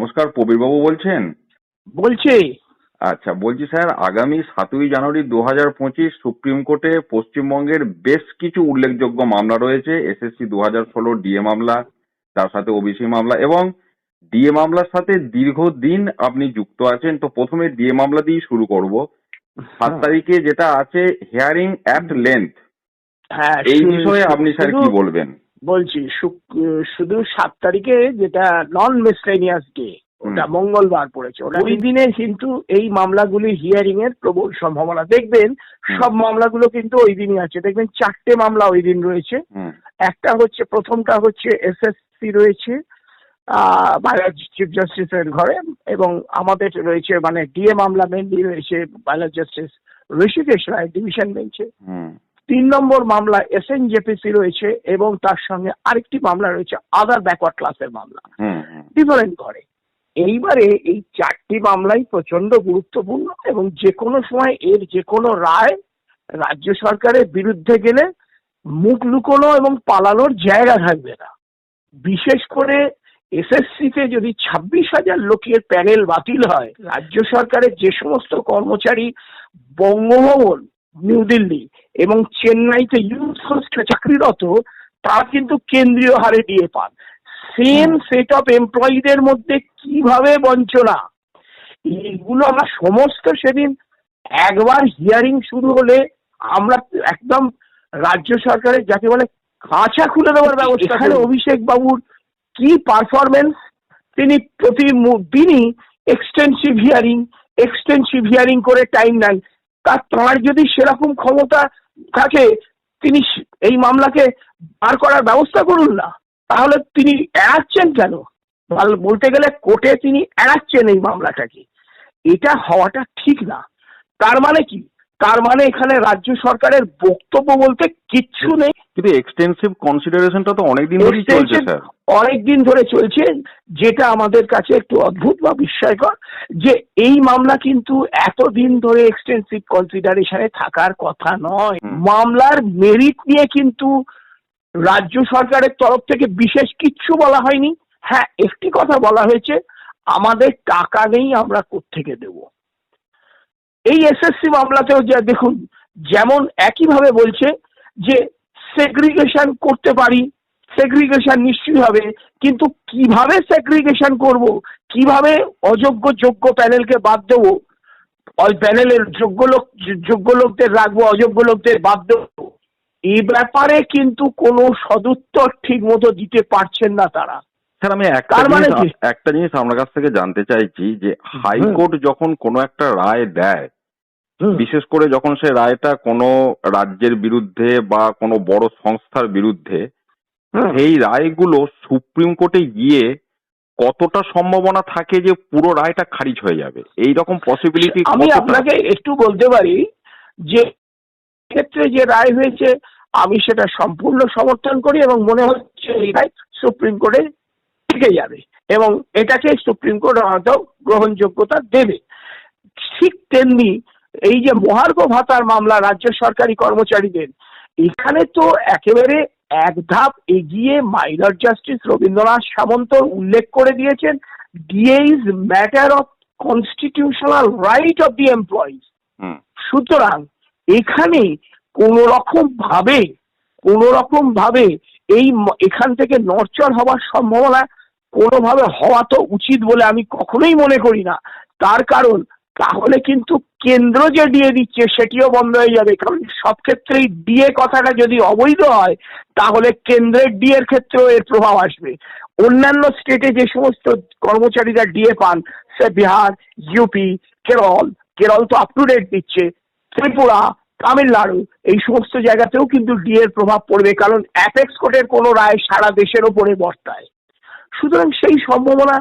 নমস্কার প্রবীরবাবু বলছেন? বলছি। আচ্ছা বলছি স্যার আগামী সাতই জানুয়ারি দু হাজার পঁচিশ সুপ্রিম কোর্টে পশ্চিমবঙ্গের বেশ কিছু উল্লেখযোগ্য মামলা রয়েছে এসএসসি দু হাজার ষোলো ডিএ মামলা তার সাথে ওবিসি মামলা এবং ডিএ মামলার সাথে দীর্ঘদিন আপনি যুক্ত আছেন। তো প্রথমে ডিএ মামলা দিয়ে শুরু করব। সাত তারিখে যেটা আছে হেয়ারিং অ্যাট লেন্থ হ্যাঁ এই বিষয়ে আপনি স্যার কি বলবেন? বলছি শুধু সাত তারিখে যেটা নন মিসলেনিয়াস ডে ওটা মঙ্গলবার পড়েছে। ওটা ওই দিনে কিন্তু এই মামলাগুলি হিয়ারিং এর প্রবল সম্ভাবনা। দেখবেন সব মামলাগুলো কিন্তু ওই দিনই আছে। দেখবেন চারটে মামলা ওই দিন রয়েছে। একটা হচ্ছে প্রথমটা হচ্ছে এসএসসি রয়েছে বায়োলজ চিফ জাস্টিসের ঘরে এবং আমাদের রয়েছে মানে ডিএ মামলা মেনলি রয়েছে বায়োলজ জাস্টিস ঋষিকেশ রায় ডিভিশন বেঞ্চে তিন নম্বর মামলা এসএনজেপিসি রয়েছে এবং তার সঙ্গে আরেকটি মামলা রয়েছে আদার ব্যাকওয়ার্ড ক্লাসের মামলা। ডিফারেন্ট করে। এইবারে এই চারটি মামলাই প্রচণ্ড গুরুত্বপূর্ণ এবং যে কোনো সময় এর যে কোনো রায় রাজ্য সরকারের বিরুদ্ধে গেলে মুখ লুকোনো এবং পালানোর জায়গা থাকবে না। বিশেষ করে এসএসসিতে যদি ছাব্বিশ হাজার লোকের প্যানেল বাতিল হয় রাজ্য সরকারের যে সমস্ত কর্মচারী বঙ্গভবন নিউ দিল্লি এবং চেন্নাইতে ইউথ হোস্টে চাকরিরত তারা কিন্তু কেন্দ্রীয় হারে দিয়ে পান। সেম সেট অফ এমপ্লয়ীদের মধ্যে কীভাবে বঞ্চনা? এইগুলো আমরা সমস্ত সেদিন একবার হিয়ারিং শুরু হলে আমরা একদম রাজ্য সরকারের যাকে বলে কাঁচা খুলে দেওয়ার ব্যবস্থা অভিষেক বাবুর কি পারফরমেন্স তিনি প্রতি দিনই এক্সটেন্সিভ হিয়ারিং এক্সটেন্সিভ হিয়ারিং করে টাইম নেন। তা তাঁর যদি সেরকম ক্ষমতা থাকে, তিনি এই মামলাকে বার করার ব্যবস্থা করুন না। তাহলে তিনি এড়াচ্ছেন কেন? বলতে গেলে কোর্টে তিনি এড়াচ্ছেন এই মামলাটাকে। এটা হওয়াটা ঠিক না। তার মানে কি? তার মানে এখানে রাজ্য সরকারের বক্তব্য বলতে কিচ্ছু নেই। কিন্তু এক্সটেন্সিভ কনসিডারেশনটা তো অনেকদিন ধরেই চলছে স্যার। অনেক দিন ধরে চলছে যেটা আমাদের কাছে একটু অদ্ভুত বা বিস্ময়কর যে এই মামলা কিন্তু এতদিন ধরে এক্সটেন্সিভ কনসিডারেশনে থাকার কথা নয়। মামলার মেরিট নিয়ে কিন্তু রাজ্য সরকারের তরফ থেকে বিশেষ কিচ্ছু বলা হয়নি। হ্যাঁ একটি কথা বলা হয়েছে আমাদের টাকা নেই আমরা কোত্থেকে দেব? এই এসএসসি মামলাতেও যা দেখুন যেমন একইভাবে বলছে যে সেগ্রিগেশন করতে পারি সেগ্রিগেশন নিশ্চয়ই হবে কিন্তু কীভাবে সেগ্রিগেশন করব কীভাবে অযোগ্য যোগ্য প্যানেলকে বাদ দেবো ওই প্যানেলের যোগ্য লোক যোগ্য লোকদের রাখব অযোগ্য লোকদের বাদ দেবো এই ব্যাপারে কিন্তু কোনো সদুত্তর ঠিক মতো দিতে পারছেন না তারা স্যার আমি একটা মানে? একটা জিনিস আপনার কাছ থেকে জানতে চাইছি যে হাইকোর্ট যখন কোনো একটা রায় দেয় বিশেষ করে যখন সে রায়টা কোনো রাজ্যের বিরুদ্ধে বা কোনো বড় সংস্থার বিরুদ্ধে। সেই রায়গুলো সুপ্রিম কোর্টে গিয়ে কতটা সম্ভাবনা থাকে যে পুরো রায়টা খারিজ হয়ে যাবে? এই রকম পসিবিলিটি আমি আপনাকে একটু বলতে পারি যে ক্ষেত্রে যে রায় হয়েছে আমি সেটা সম্পূর্ণ সমর্থন করি এবং মনে হচ্ছে এই রায় সুপ্রিম কোর্টে থেকে যাবে এবং এটাকে সুপ্রিম কোর্ট হয়তো গ্রহণযোগ্যতা দেবে। ঠিক তেমনি এই যে মহার্ঘ ভাতার মামলা রাজ্য সরকারি কর্মচারীদের এখানে তো একেবারে এক ধাপ এগিয়ে মাইনর জাস্টিস রবীন্দ্রনাথ সামন্ত উল্লেখ করে দিয়েছেন DA is matter of constitutional right of the employees hmm. সুতরাং এখানে কোন রকম ভাবে কোন রকম ভাবে এই এখান থেকে নড়চড় হওয়ার সম্ভাবনা কোনোভাবে হওয়া তো উচিত বলে আমি কখনোই মনে করি না। তার কারণ তাহলে কিন্তু কেন্দ্র যে ডিএ দিচ্ছে, সেটিও বন্ধ হয়ে যাবে। কারণ সব ক্ষেত্রেই ডিএ কথাটা যদি অবৈধ হয়, তাহলে কেন্দ্রের ডিএর ক্ষেত্রেও এর প্রভাব আসবে। অন্যান্য স্টেটে যে সমস্ত কর্মচারীরা ডিএ পান, সে বিহার ইউপি কেরল কেরল তো আপ টু ডেট দিচ্ছে, ত্রিপুরা, তামিলনাড়ু, এই সমস্ত জায়গাতেও কিন্তু ডি এর প্রভাব পড়বে, কারণ অ্যাপেক্স কোর্টের কোনো রায় সারা দেশের ওপরে বর্তায়। সুতরাং সেই সম্ভাবনা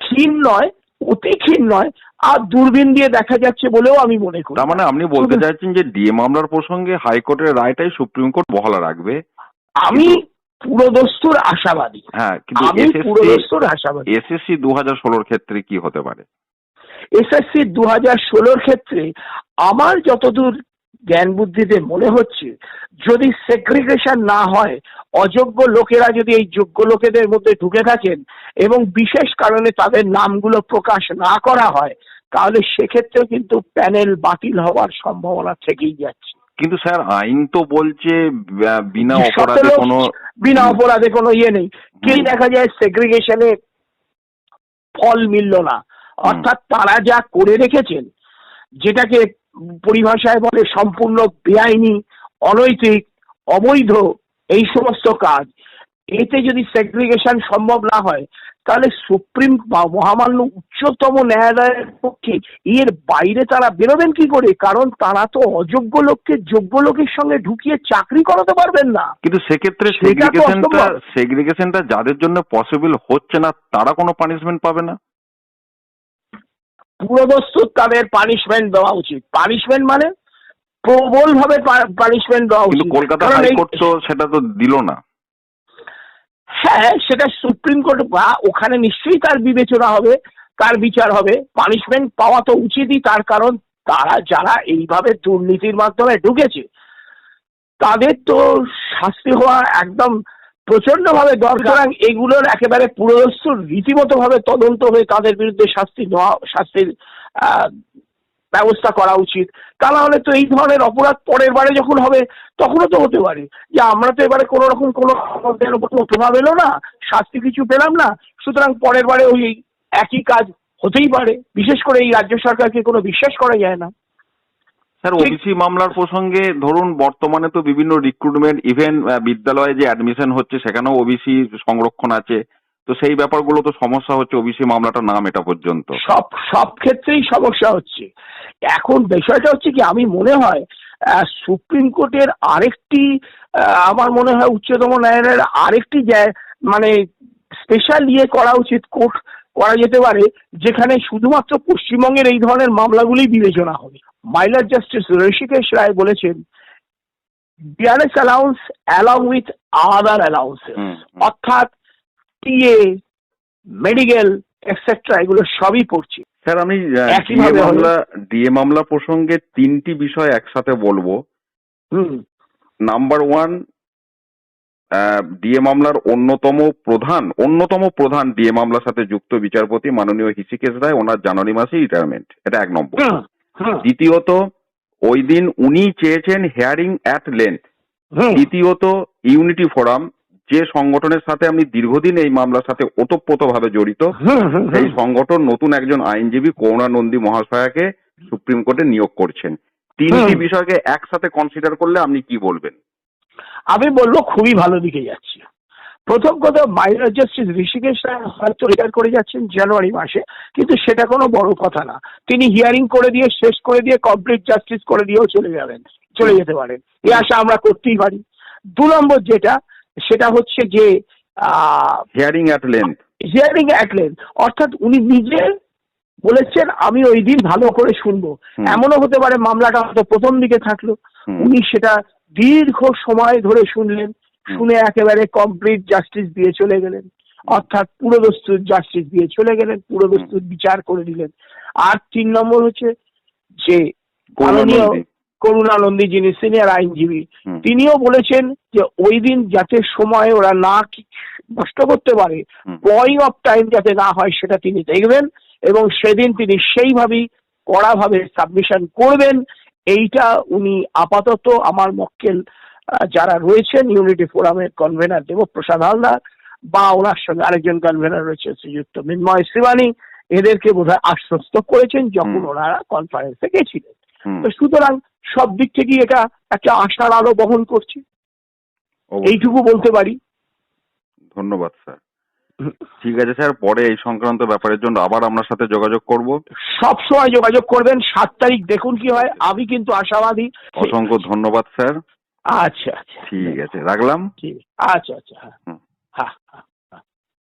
ক্ষীণ নয়, অতি ক্ষীণ নয় আর দূরবীন দিয়ে দেখা যাচ্ছে বলেও আমি মনে করি। তার মানে আপনি বলতে চাইছেন যে ডিএ মামলার প্রসঙ্গে হাইকোর্টের রায়টাই সুপ্রিম কোর্ট বহাল রাখবে? আমি পুরোদস্তুর আশাবাদী। হ্যাঁ কিন্তু আমি পুরোদস্তুর আশাবাদী। এসএসসি দু হাজার ষোলোর ক্ষেত্রে কি হতে পারে? এসএসসি দু হাজার ষোলোর ক্ষেত্রে আমার যতদূর জ্ঞান বুদ্ধিতে মনে হচ্ছে যদি সেগ্রিগেশন না হয় অযোগ্য লোকেরা যদি এই যোগ্য লোকেদের মধ্যে ঢুকে থাকেন এবং বিশেষ কারণে তাদের নামগুলো প্রকাশ না করা হয় তাহলে সেক্ষেত্রেও কিন্তু প্যানেল বাতিল হওয়ার সম্ভাবনা থেকেই যাচ্ছে। কিন্তু স্যার আইন তো বলছে বিনা অপরাধে কোনো বিনা অপরাধে কোনো ইয়ে নেই। হুম। দেখা যায় সেগ্রিগেশনে ফল মিলল না। অর্থাৎ তারা যা করে রেখেছেন যেটাকে পরিভাষায় বলে সম্পূর্ণ বেআইনি অনৈতিক অবৈধ এই সমস্ত কাজ এতে যদি সেগ্রিগেশন সম্ভব না হয় তাহলে সুপ্রিম মহামান্য উচ্চতম ন্যায়ালয়ের পক্ষে এর বাইরে তারা বেরোবেন কি করে? কারণ তারা তো অযোগ্য লোককে যোগ্য লোকের সঙ্গে ঢুকিয়ে চাকরি করাতে পারবেন না। কিন্তু সেক্ষেত্রে সেগ্রিগেশনটা সেগ্রিগেশনটা যাদের জন্য পসিবল হচ্ছে না তারা কোনো পানিশমেন্ট পাবে না? পুরোদস্তুর তাদের পানিশমেন্ট দেওয়া উচিত। পানিশমেন্ট মানে প্রবল ভাবে পানিশমেন্ট দেওয়া উচিত। কলকাতা হাইকোর্ট তো সেটা তো দিল না। হ্যাঁ সেটা সুপ্রিম কোর্ট বা ওখানে নিশ্চয়ই তার বিবেচনা হবে, তার বিচার হবে। পানিশমেন্ট পাওয়া তো উচিতই, তার কারণ তারা যারা এইভাবে দুর্নীতির মাধ্যমে ঢুকেছে, তাদের তো শাস্তি হওয়া একদম প্রচণ্ড ভাবে দরকার এগুলোর একেবারে পুরোদস্তুর রীতিমতো ভাবে তদন্ত হয়ে তাদের বিরুদ্ধে শাস্তি নেওয়া, শাস্তির ব্যবস্থা করা উচিত। তা না হলে তো এই ধরনের অপরাধ পরের বারে যখন হবে, তখনও তো হতে পারে। যে আমরা তো এবারে কোনো রকম কোনো আমাদের প্রভাব এলো না, শাস্তি কিছু পেলাম না, সুতরাং পরের বারে ওই একই কাজ হতেই পারে। বিশেষ করে এই রাজ্য সরকারকে কোনো বিশ্বাস করা যায় না। স্যার, ওবিসি মামলার প্রসঙ্গে ধরুন, বর্তমানে তো বিভিন্ন রিক্রুটমেন্ট ইভেন বিদ্যালয়ে যে অ্যাডমিশন হচ্ছে, সেখানেও ওবিসি সংরক্ষণ আছে। তো সেই ব্যাপারগুলো তো সমস্যা হচ্ছে ওবিসি মামলাটা নাম এটা পর্যন্ত। সব সব ক্ষেত্রেই সমস্যা হচ্ছে। এখন বিষয়টা হচ্ছে কি আমি মনে হয় সুপ্রিম কোর্টের আরেকটি আমার মনে হয় উচ্চতম ন্যায়ালয়ের আরেকটি মানে স্পেশাল ইয়ে করা উচিত কোর্ট করা যেতে পারে যেখানে শুধুমাত্র পশ্চিমবঙ্গের এই ধরনের মামলাগুলি বিবেচনা হবে। মাইলার জাস্টিস ঋষিকেশ রায় বলেছেন DRS allowance along with other allowances. অর্থাৎ টিএ মেডিকেল এক্সেট্রা এগুলো সবই পড়ছে। স্যার আমি ডিএ মামলা ডিএ মামলা প্রসঙ্গে তিনটি বিষয় একসাথে বলব। নাম্বার ওয়ান ডিএ মামলার অন্যতম প্রধান অন্যতম প্রধান ডিএ মামলার সাথে যুক্ত বিচারপতি মাননীয় হিসিকেশ রায় ওনার জানুয়ারি মাসে রিটায়ারমেন্ট এটা এক নম্বর। হুম, হুম, দ্বিতীয়ত ওই দিন উনি চেয়েছেন হেয়ারিং অ্যাট লেন্থ দ্বিতীয়ত ইউনিটি ফোরাম যে সংগঠনের সাথে আপনি দীর্ঘদিন এই মামলার সাথে ওতপ্রোতভাবে জড়িত সেই সংগঠন নতুন একজন আইনজীবী করুণা নন্দী মহাশয়াকে সুপ্রিম কোর্টে নিয়োগ করছেন। তিনটি বিষয়কে একসাথে কনসিডার করলে আপনি কি বলবেন? আমি বলব খুবই ভালো দিকে যাচ্ছে। প্রথম কথা মাইনর জাস্টিস ঋষিকেশ রায় হয়তো রিটায়ার করে যাচ্ছেন জানুয়ারি মাসে কিন্তু সেটা কোনো বড় কথা না। তিনি হিয়ারিং করে দিয়ে শেষ করে দিয়ে কমপ্লিট জাস্টিস করে দিয়েও চলে যাবেন চলে যেতে পারেন। এ আশা আমরা করতেই পারি। দু নম্বর যেটা সেটা হচ্ছে যে hearing at length hearing at length অর্থাৎ উনি নিজে বলেছেন আমি ওই দিন ভালো করে শুনব। এমনও হতে পারে মামলাটা হয়তো প্রথম দিকে থাকল। উনি সেটা দীর্ঘ সময় ধরে শুনলেন শুনে একেবারে কমপ্লিট জাস্টিস দিয়ে চলে গেলেন। অর্থাৎ পুরোদস্তুর জাস্টিস দিয়ে চলে গেলেন পুরোদস্তুর বিচার করে দিলেন আর তিন নম্বর হচ্ছে যে মাননীয় করুণানন্দী যিনি সিনিয়র আইনজীবী তিনিও বলেছেন যে ওই দিন যাতে সময় ওরা না নষ্ট করতে পারে। বয়িং অফ টাইম যাতে না হয় সেটা তিনি দেখবেন এবং সেদিন তিনি সেইভাবেই কড়াভাবে সাবমিশন করবেন এইটা উনি আপাতত আমার মক্কেল যারা রয়েছেন ইউনিটি ফোরামের কনভেনার দেবপ্রসাদ হালদার বা ওনার সঙ্গে আরেকজন কনভেনার রয়েছে শ্রীযুক্ত মিন্ময় শিবানী এদেরকে বোধহয় আশ্বস্ত করেছেন যখন ওনারা কনফারেন্সে গেছিলেন। তো সুতরাং সব দিক থেকেই এটা একটা আশার আলো বহন করছে। এইটুকু বলতে পারি। ধন্যবাদ স্যার। ঠিক আছে স্যার পরে এই সংক্রান্ত ব্যাপারের জন্য আবার আপনার সাথে যোগাযোগ করব। সব সময় যোগাযোগ করবেন সাত তারিখ দেখুন কি হয়। আমি কিন্তু আশাবাদী। অসংখ্য ধন্যবাদ স্যার। আচ্ছা আচ্ছা। ঠিক আছে রাখলাম। আচ্ছা আচ্ছা হ্যাঁ। হ্যাঁ হ্যাঁ।